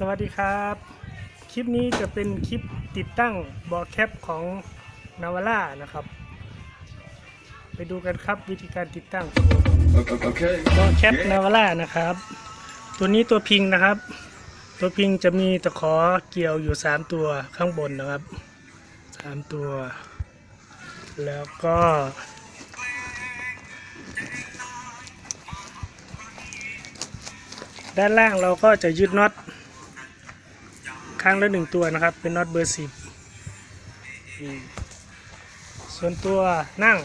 สวัสดีครับ คลิปนี้จะเป็นคลิปติดตั้งบอแคปของนาวาร่านะครับ ไปดูกันครับวิธีการติดตั้งบอแคปนาวาร่านะครับ ตัวนี้ตัวพิงนะครับ ตัวพิงจะมีตะขอเกี่ยวอยู่ 3 ตัวข้างบนนะครับ 3 ตัว แล้วก็ด้านล่างเราก็จะยึดน็อต ข้างละหนึ่งตัวนะครับ เป็นน็อตเบอร์สิบส่วนตัวนั่ง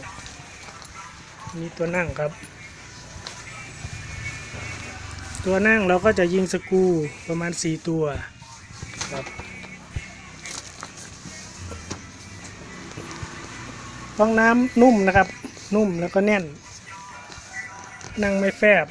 มีตัวนั่งครับ ตัวนั่งเราก็จะยิงสกูประมาณ4ตัวครับฟองน้ำนุ่มนะครับ นุ่มแล้วก็แน่น นั่งไม่แฟบ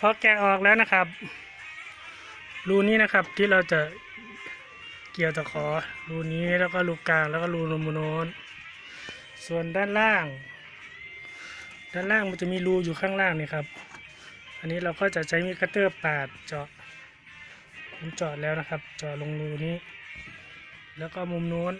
พอแกะออกแล้วนะครับ รูนี้นะครับที่เราจะเกี่ยวตะขอ รูนี้แล้วก็รูกลางแล้วก็รูนมโนนส่วนด้านล่าง ด้านล่างมันจะมีรูอยู่ข้างล่างนี่ครับ อันนี้เราก็จะใช้มีดคัตเตอร์ปาดเจาะผมเจาะแล้วนะครับ เจาะลงรูนี้ แล้วก็มุมโน้น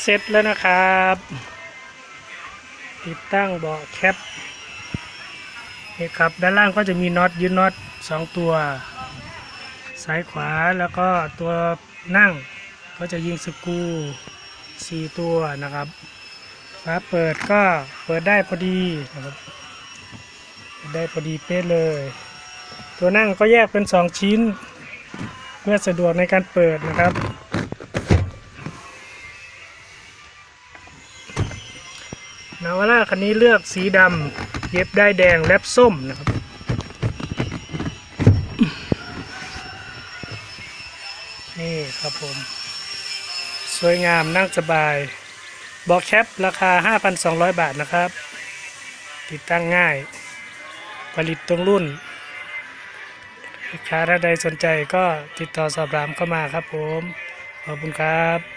เสร็จแล้วนะครับ ติดตั้งเบาะแคปนี่ครับด้านล่างก็จะมีน็อตยืนน็อตสองตัว ซ้ายขวาแล้วก็ตัวนั่งก็จะยิงสกูสี่ตัวนะครับฝาเปิดก็เปิดได้พอดีนะครับได้พอดีเป๊ะเลย ตัวนั่งก็แยกเป็นสองชิ้น เพื่อสะดวกในการเปิดนะครับาร่าคันนี้เลือกสีดำเย็บได้แดงแลบส้มนะครับ นี่ครับผม สวยงามนั่งสบาย บอกแคปราคา 5,200 บาทนะครับ ติดตั้งง่าย ผลิตตรงรุ่นลูกค้าท่านใดสนใจก็ติดต่อสอบถามเข้ามาครับผม ขอบคุณครับ